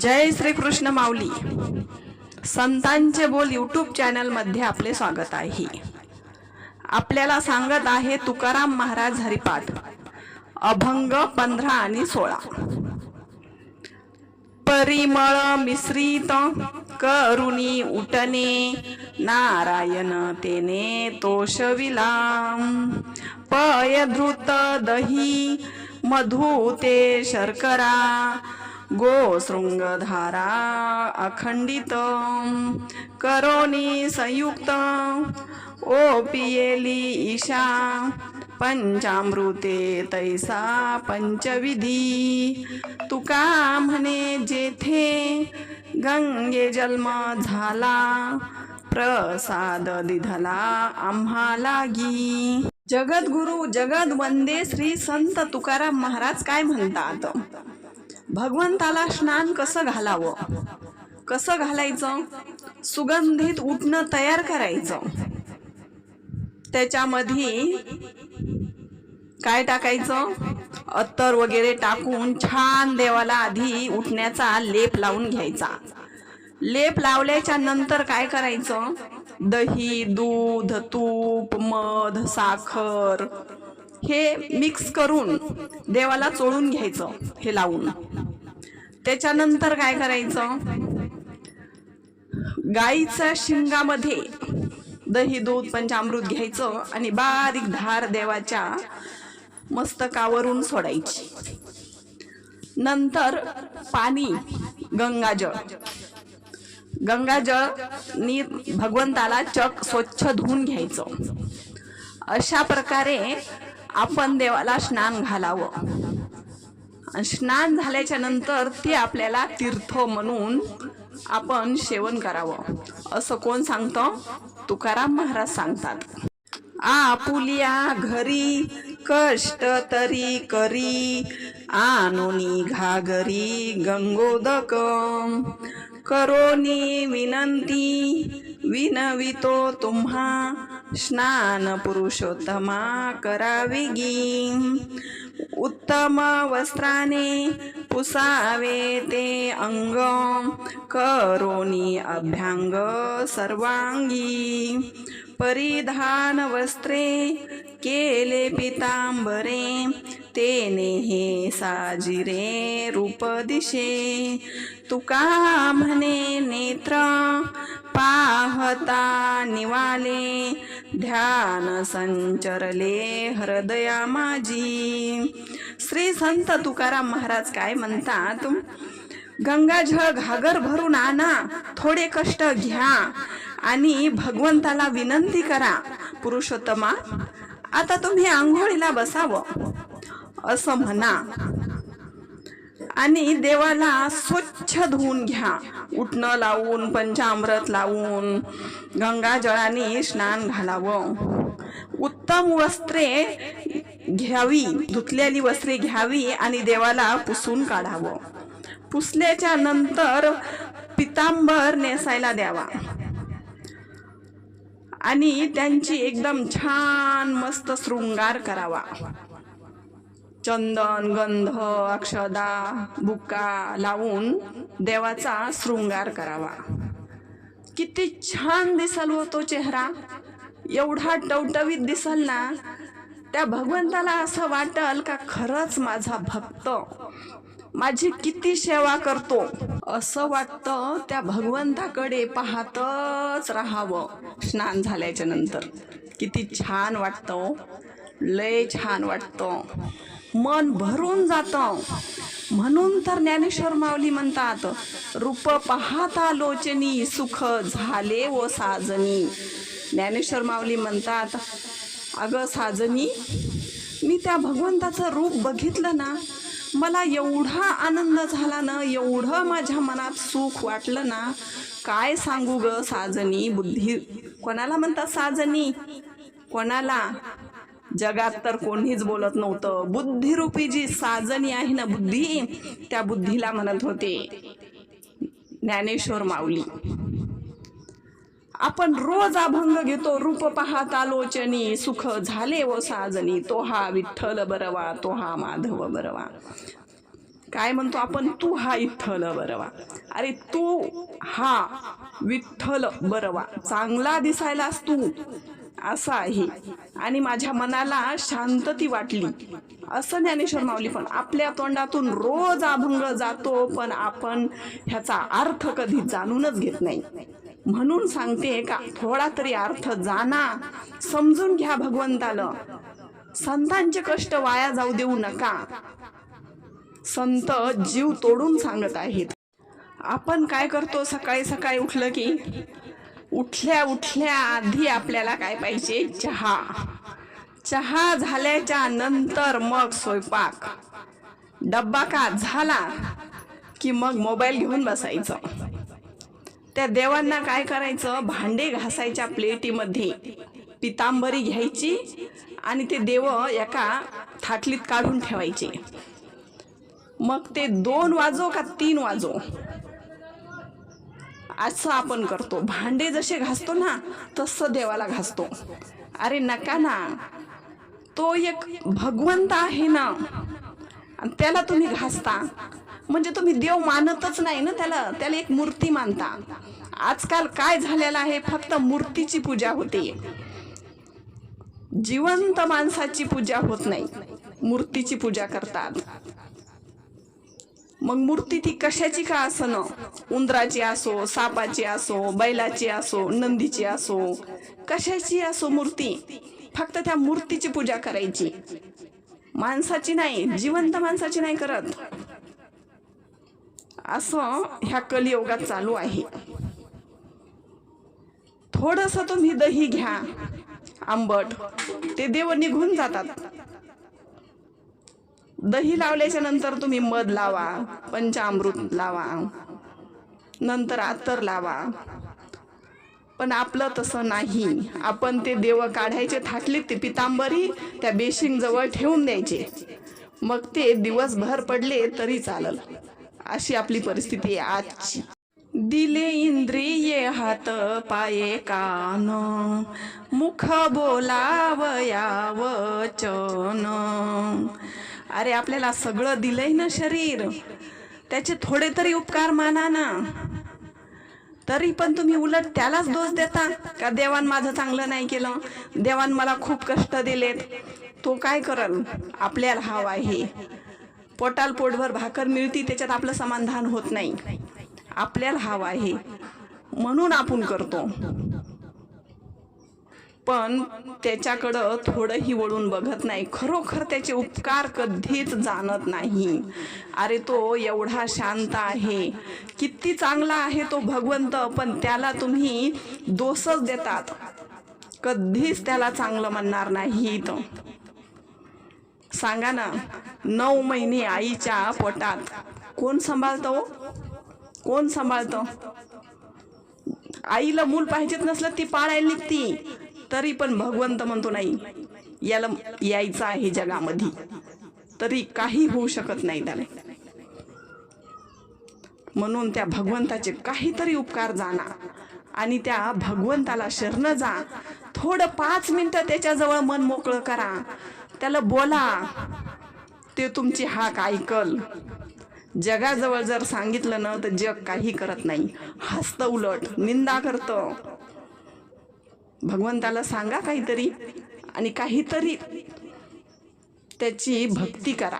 जय श्री कृष्ण माऊली. संतांचे बोल यूट्यूब चॅनलमध्ये आपले स्वागत आहे. आपल्याला सांगत आहे तुकाराम महाराज हरिपाठ अभंग पंधरा आणि सोळा. परिमळ मिश्रित करुणी उठणे नारायण तेने तोषविला. पय धृत दही मधु ते शर्करा गो शृंगधारा अखंडित संयुक्त। ओ पियेली ईशा पंचामृते तैसा पंचविधी तुका म्हणे जेथे गंगे जन्म झाला प्रसाद दिधला आम्हा लागी। जगद्गुरु जगद वंदे श्री संत तुकाराम महाराज काय म्हणतात? भगवंताला स्नान कसं घालावं? कसं घालायचं? सुगंधित उठणं तयार करायचं. त्याच्यामध्ये काय टाकायचं? अत्तर वगैरे टाकून छान देवाला आधी उठण्याचा लेप लावून घ्यायचा. लेप लावल्याच्या नंतर काय करायचं? दही दूध तूप मध साखर हे मिक्स करून देवाला चोळून घ्यायचं हे लावून. त्याच्यानंतर काय करायचं? गाईच्या शिंगामध्ये दही दूध पंचामृत घ्यायचं आणि बारीक धार देवाच्या मस्तकावरून सोडायची. नंतर पाणी गंगाजळ. गंगाजळ नी भगवंताला चक स्वच्छ धुवून घ्यायचं. अशा प्रकारे आपण देवाला स्नान घालावं. स्नान झाल्याच्यानंतर ते आपल्याला तीर्थ म्हणून आपण सेवन करावं. असं कोण सांगतं? तुकाराम महाराज सांगतात. आपुलिया घरी कष्ट तरी करी आनोनी घागरी गंगोदक. करोनी विनंती विनवितो तुम्हा स्नान पुरुषोत्तमा कराविगी उत्तम वस्त्राने पुसावे ते अंग. करोनी अभ्यांग सर्वांगी. परिधान वस्त्रे केले पितांबरे तेने हे साजिरे रूप दिशे. तुका म्हणे नेत्र पाहता निवाले ध्यान संचरले हृदया माझी श्री संत तुकाराम महाराज काय म्हणतात? गंगाजळ घागर भरून आणा थोडे कष्ट घ्या आणि भगवंताला विनंती करा. पुरुषोत्तमा आता तुम्ही आंघोळीला बसावं. असं म्हणा. आणि देवाला स्वच्छ धुवून घ्या. उठणं लावून पंचामृत लावून गंगाजळाने स्नान घालावं. उत्तम वस्त्रे घ्यावी धुतलेली वस्त्रे घ्यावी आणि देवाला पुसून काढावं. पुसल्याच्या नंतर पितांबर नेसायला द्यावा. आणि त्यांची एकदम छान मस्त शृंगार करावा. चंदन गंध अक्षदा बुक्का लावून देवाचा शृंगार करावा. किती छान दिसल हो तो चेहरा. एवढा टवटवीत दिसल ना त्या भगवंताला असं वाटल का खरंच माझा भक्त. माझी किती सेवा करतो. असं वाटतं त्या भगवंताकडे पाहतच राहावं. स्नान झाल्याच्यानंतर. किती छान वाटतं हो. लय छान वाटतं. मन भरून जातं. म्हणून तर ज्ञानेश्वर माऊली म्हणतात रूप पाहता लोचनी सुख झाले व साजनी. ज्ञानेश्वर माऊली म्हणतात अगं साजनी मी त्या भगवंताचं रूप बघितलं ना मला एवढा आनंद झाला ना एवढं माझ्या मनात सुख वाटलं ना काय सांगू ग साजनी बुद्धी? कोणाला म्हणतात साजनी? कोणाला? जगात तर कोणीच बोलत नव्हतं. बुद्धिरूपी जी साजनी आहे ना बुद्धी त्या बुद्धीला म्हणत होते ज्ञानेश्वर माऊली आपण रोज अभंग घेतो रूप पाहत आलोचनी सुख झाले व साजनी तो हा विठ्ठल बरवा तो हा माधव बरवा. काय म्हणतो आपण? तू हा विठ्ठल बरवा. अरे तू हा विठ्ठल बरवा. चांगला दिसायलास तू. असं आहे. आणि माझ्या मनाला शांतती वाटली. असं ज्ञानेश्वर माऊली पण आपल्या तोंडातून रोज अभंग जातो पण आपण ह्याचा अर्थ कधी जाणूनच घेत नाही. म्हणून सांगते का थोडा तरी अर्थ जाना समजून घ्या भगवंताला. संतांचे कष्ट वाया जाऊ देऊ नका. संत जीव तोडून सांगत आहेत. आपण काय करतो सकाळी सकाळी उठलं की उठल्या उठल्या आधी आपल्याला काय पाहिजे? चहा. चहा झाल्याच्यानंतर मग स्वयंपाक. डब्बा का झाला की मग मोबाईल घेऊन बसायचं? त्या देवांना काय करायचं? भांडे घासायच्या प्लेटीमध्ये पितांबरी घ्यायची आणि ते देव एका थाटलीत काढून ठेवायचे. मग ते दोन वाजो का तीन वाजो? असं आपण करतो. भांडे जसे घासतो ना तसं देवाला घासतो. अरे नका ना. तो एक भगवंत आहे ना. आणि त्याला तुम्ही घासता. म्हणजे तुम्ही देव मानतच नाही ना त्याला. त्याला एक मूर्ती मानता. आजकाल काय झालेलं आहे? फक्त मूर्तीची पूजा होते. जिवंत माणसाची पूजा होत नाही. मूर्तीची पूजा करतात. मग मूर्ती ती कशाची का असं उंदराची असो सापाची असो बैलाची असो नंदीची असो कशाची असो मूर्ती? फक्त त्या मूर्तीची पूजा करायची. माणसाची नाही जिवंत माणसाची नाही करत. असं ह्या कलियोगात चालू आहे. थोडस तुम्ही दही घ्या आंबट. ते देव निघून जातात. दही लावल्याच्या नंतर तुम्ही मध लावा पंचामृत लावा नंतर आतर लावा. पण आपलं तसं नाही. आपण ते देव काढायचे थाटले ते पितांबरी त्या बेशिंग जवळ ठेवून द्यायचे. मग ते दिवसभर पडले तरी चालल. अशी आपली परिस्थिती आहे आजची. दिले इंद्रिये हात पाये कान. मुख बोलावया वचन अरे आपल्याला सगळं दिलंय ना शरीर. त्याचे थोडे तरी उपकार माना ना. तरी पण तुम्ही उलट त्यालाच दोष देता. का देवान माझं चांगलं नाही केलं? देवान मला खूप कष्ट दिलेत. तो काय करल? आपल्याला हवा आहे. पोटाल पोटभर भाकर मिळती त्याच्यात आपलं समाधान होत नाही. आपल्याला हवा आहे. म्हणून आपण करतो. पण त्याच्याकडं थोडंही वळून बघत नाही. खरोखर त्याचे उपकार कधीच जाणत नाही. अरे तो एवढा शांत आहे. किती चांगला आहे तो भगवंत पण त्याला तुम्ही दोषच देतात. कधीच त्याला चांगलं म्हणणार नाहीत. सांगा ना नऊ महिने आईच्या पोटात कोण सांभाळतो हो? कोण सांभाळतं? आईला मूल पाहिजेत नसलं ती पाळायला निघती. तरी पण भगवंत म्हणतो नाही याला यायचं आहे जगामध्ये. तरी काही होऊ शकत नाही त्याला. म्हणून त्या भगवंताचे काहीतरी उपकार जाणा आणि त्या भगवंताला शरण जा. थोडं पाच मिनटं त्याच्याजवळ मन मोकळं करा. त्याला बोला ते तुमची हाक ऐकल. जगाजवळ जर सांगितलं ना तर जग काही करत नाही. हसतं उलट निंदा करतं. भगवंताला सांगा काहीतरी आणि काहीतरी त्याची भक्ती करा.